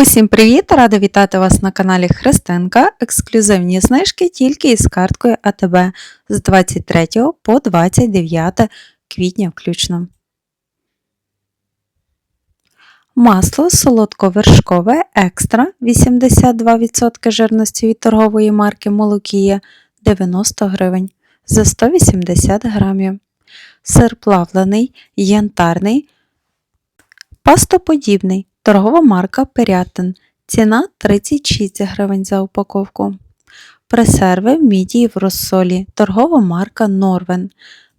Усім привіт! Рада вітати вас на каналі Христинка. Ексклюзивні знижки тільки із карткою АТБ з 23 по 29 квітня включно. Масло солодковершкове екстра 82% жирності від торгової марки Молокія 90 гривень за 180 грамів. Сир плавлений, янтарний, пастоподібний, торгова марка Пирятин. Ціна 36 гривень за упаковку. Пресерви мідії в розсолі, торгова марка Норвен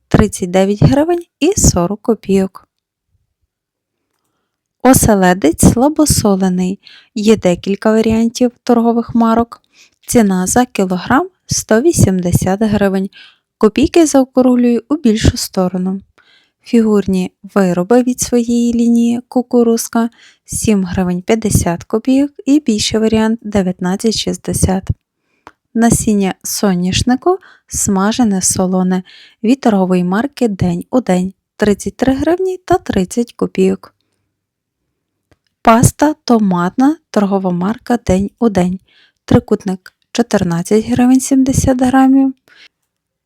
39 гривень і 40 копійок. Оселедець слабосолений. Є декілька варіантів торгових марок. Ціна за кілограм 180 гривень. Копійки заокруглюю у більшу сторону. Фігурні вироби від своєї лінії кукурузка 7 гривень 50 копійок і більший варіант 19,60. Насіння соняшнику смажене солоне від торгової марки День у день 33 гривні та 30 копійок. Паста томатна торгова марка День у день. Трикутник 14 гривень 70 грамів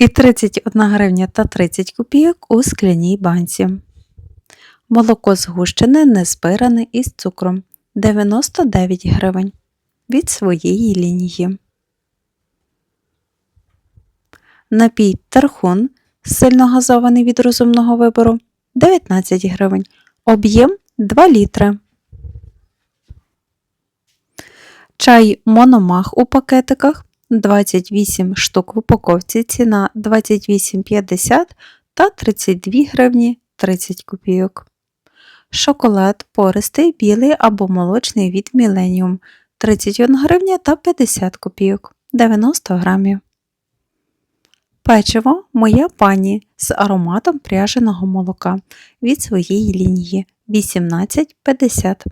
і 31 гривня та 30 копійок у скляній банці. Молоко згущене незбиране із цукром 99 гривень від своєї лінії. Напій тархун сильно газований від розумного вибору 19 гривень. Об'єм 2 літри. Чай Мономах у пакетиках 28 штук в упаковці, ціна 28,50 та 32 гривні 30 копійок. Шоколад пористий, білий або молочний від Millennium 31 гривня та 50 копійок 90 грамів. Печиво моя пані з ароматом пряженого молока від своєї лінії 18,50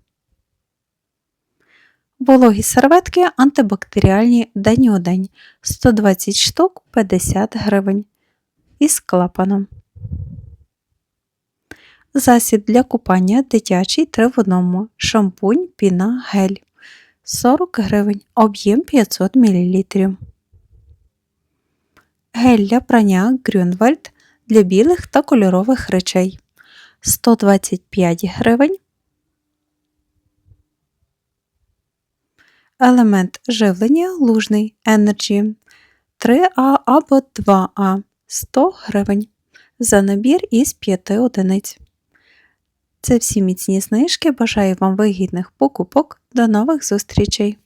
Вологі серветки антибактеріальні день у день 120 штук 50 гривень із клапаном. Засіб для купання дитячий 3 в 1. Шампунь, піна, гель 40 гривень, об'єм 500 мл. Гель для прання Грюнвальд для білих та кольорових речей 125 гривень. Елемент живлення лужний Energy 3А або 2А 100 гривень за набір із 5 одиниць. Це всі міцні знижки. Бажаю вам вигідних покупок. До нових зустрічей!